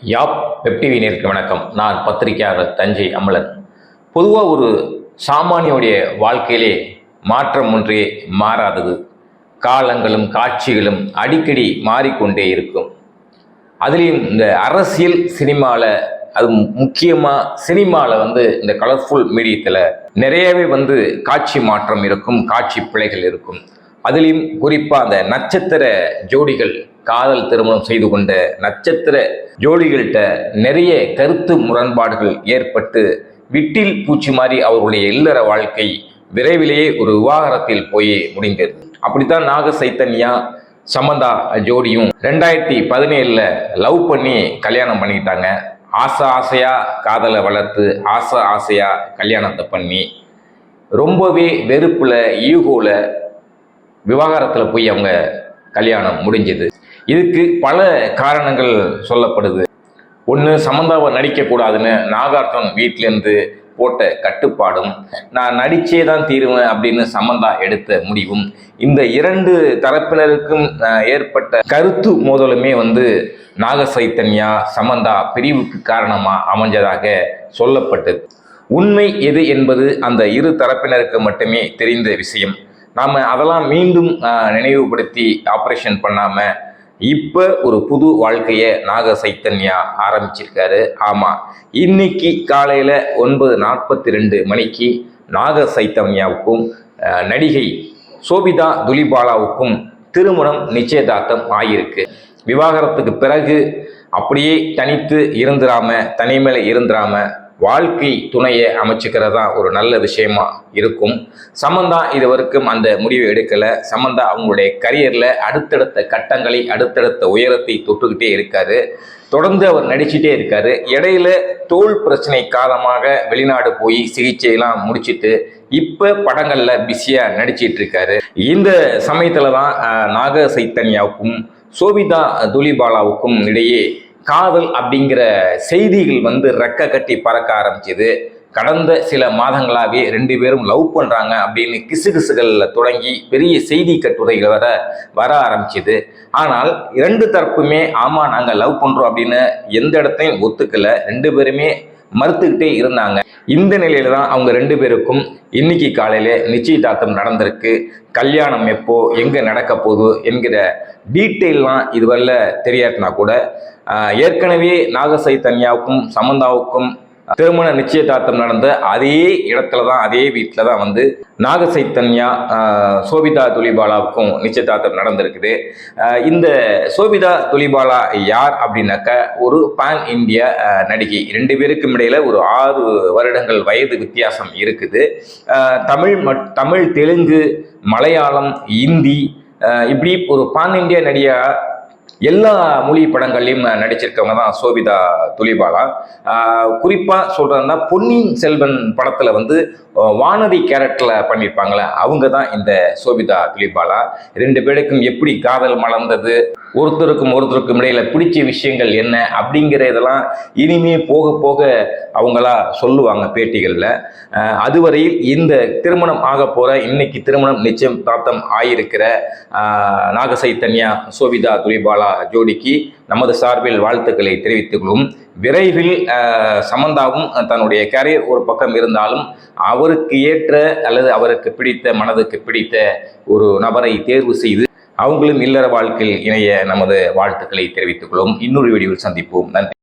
யாப் web நேருக்கு வணக்கம். நான் பத்திரிகையாளர் தஞ்சை அமலன். பொதுவாக ஒரு சாமானியுடைய வாழ்க்கையிலே மாற்றம் ஒன்றே மாறாதது. காலங்களும் காட்சிகளும் அடிக்கடி மாறிக்கொண்டே இருக்கும். அதுலேயும் இந்த அரசியல் சினிமாவில் அது முக்கியமாக சினிமாவில் வந்து இந்த கலர்ஃபுல் மீடியத்தில் நிறையவே வந்து காட்சி மாற்றம் இருக்கும் காட்சி பிழைகள் இருக்கும். அதுலேயும் குறிப்பாக அந்த நட்சத்திர ஜோடிகள் காதல் திருமணம் செய்து கொண்ட நட்சத்திர ஜோடிகள்கிட்ட நிறைய கருத்து முரண்பாடுகள் ஏற்பட்டு விட்டில் பூச்சி மாதிரி அவர்களுடைய இல்லற வாழ்க்கை விரைவிலேயே ஒரு விவாகரத்தில் போய் முடிந்தது. அப்படித்தான் நாக சைத்தன்யா சமந்தா ஜோடியும் ரெண்டாயிரத்தி பதினேழில் லவ் பண்ணி கல்யாணம் பண்ணிக்கிட்டாங்க. ஆசை ஆசையாக காதலை வளர்த்து ஆசை ஆசையாக கல்யாணத்தை பண்ணி ரொம்பவே வெறுப்பில் ஈகோவில் விவாகரத்தில் போய் அவங்க கல்யாணம் முடிஞ்சது. இதுக்கு பல காரணங்கள் சொல்லப்படுது. ஒன்று சமந்தாவை நடிக்கக்கூடாதுன்னு நாகார்ஜுன் வீட்டிலேருந்து போட்ட கட்டுப்பாடும் நான் நடிச்சே தான் தீருவேன் அப்படின்னு சமந்தா எடுத்த முடிவும். இந்த இரண்டு தரப்பினருக்கும் ஏற்பட்ட கருத்து மோதலுமே வந்து நாக சைத்தன்யா சமந்தா பிரிவுக்கு காரணமாக அமைஞ்சதாக சொல்லப்பட்டது. உண்மை எது என்பது அந்த இரு தரப்பினருக்கு மட்டுமே தெரிந்த விஷயம். நாம் அதெல்லாம் மீண்டும் நினைவுபடுத்தி ஆப்ரேஷன் பண்ணாமல் இப்போ ஒரு புது வாழ்க்கையை நாக சைத்தன்யா ஆரம்பிச்சிருக்காரு. ஆமாம் இன்னைக்கு காலையில் ஒன்பது நாற்பத்தி ரெண்டு மணிக்கு நாக சைத்தன்யாவுக்கும் நடிகை சோபிதா துலிபாலாவுக்கும் திருமணம் நிச்சயதார்த்தம் ஆகியிருக்கு விவாகரத்துக்கு பிறகு அப்படியே தனித்து இருந்துராம தனிமையில் இருந்துராம வாழ்க்கை துணையை அமைச்சுக்கிறதா ஒரு நல்ல விஷயமா இருக்கும். சமந்தா இது வரைக்கும் அந்த முடிவை எடுக்கலை. சமந்தா அவங்களுடைய கரியரில் அடுத்தடுத்த கட்டங்களை அடுத்தடுத்த உயரத்தை தொட்டுக்கிட்டே இருக்காரு. தொடர்ந்து அவர் நடிச்சுட்டே இருக்காரு. இடையில தோல் பிரச்சனை காலமாக வெளிநாடு போய் சிகிச்சையெல்லாம் முடிச்சிட்டு இப்போ படங்களில் பிஸியாக நடிச்சிட்டு இருக்காரு. இந்த சமயத்தில் தான் நாக சைத்தன்யாவுக்கும் சோபிதா துலிபாலாவுக்கும் இடையே காதல் அப்படிங்கிற செய்திகள் வந்து ரெக்க கட்டி பறக்க ஆரம்பிச்சது. கடந்த சில மாதங்களாகவே ரெண்டு பேரும் லவ் பண்ணுறாங்க அப்படின்னு கிசுகிசுகளில் தொடங்கி பெரிய செய்தி கட்டுரைகள் வர வர ஆரம்பிச்சிது. ஆனால் இரண்டு தரப்புமே ஆமாம் நாங்கள் லவ் பண்ணுறோம் அப்படின்னு எந்த இடத்தையும் ஒத்துக்கலை. ரெண்டு பேருமே மறுத்துக்கிட்டே இருந்தாங்க. இந்த நிலையில தான் அவங்க ரெண்டு பேருக்கும் இன்னைக்கு காலையில நிச்சயதார்த்தம் நடந்திருக்கு. கல்யாணம் எப்போ எங்கே நடக்க போகுது என்கிற டீட்டெயில்லாம் இதுவரையில் தெரியாட்டினா கூட ஏற்கனவே ஏற்கனவே நாகசைத்தன்யாவுக்கும் சமந்தாவுக்கும் திருமண நிச்சயதார்த்தம் நடந்த அதே இடத்துல தான் அதே வீட்டில் தான் வந்து நாகசைத்தன்யா சைத்தன்யா சோபிதா துலிபாலாவுக்கும் நிச்சயதார்த்தம் நடந்திருக்குது. இந்த சோபிதா துலிபாலா யார் அப்படின்னாக்க ஒரு பான் இந்திய நடிகை. ரெண்டு பேருக்கும் இடையில ஒரு ஆறு வருடங்கள் வயது வித்தியாசம் இருக்குது. தமிழ் மட் தமிழ் தெலுங்கு மலையாளம் இந்தி இப்படி ஒரு பான் இந்திய நடிகா எல்லா மொழி படங்கள்லையும் நடிச்சிருக்கவங்க தான் சோபிதா துலிபாலா குறிப்பாக சொல்கிறதுனா பொன்னியின் செல்வன் படத்தில் வந்து வானதி கேரக்டரில் பண்ணியிருப்பாங்களே அவங்க தான் இந்த சோபிதா துலிபாலா ரெண்டு பேருக்கும் எப்படி காதல் மலர்ந்தது ஒருத்தருக்கும் ஒருத்தருக்கும் இடையில் பிடிச்ச விஷயங்கள் என்ன அப்படிங்கிற இதெல்லாம் இனிமே போக போக அவங்களா சொல்லுவாங்க பேட்டிகளில். அதுவரையில் இந்த திருமணம் ஆக போகிற இன்னைக்கு திருமணம் நிச்சயம் தாத்தம் ஆயிருக்கிற நாகசைத்தன்யா சோபிதா துலிபாலா ஜோடிக்கு நமது சார்பில் வாழ்த்துக்களை தெரிவித்துக் கொள்வோம் விரைவில் சமந்தாவும் தன்னுடைய கரியர் ஒரு பக்கம் இருந்தாலும் அவருக்கு ஏற்ற அல்லது அவருக்கு பிடித்த மனதுக்கு பிடித்த ஒரு நபரை தேர்வு செய்து அவங்களும் இல்லற வாழ்க்கையில் இணைய நமது வாழ்த்துக்களை தெரிவித்துக் கொள்வோம் இன்னொரு வீடியோவில் சந்திப்போம். நன்றி.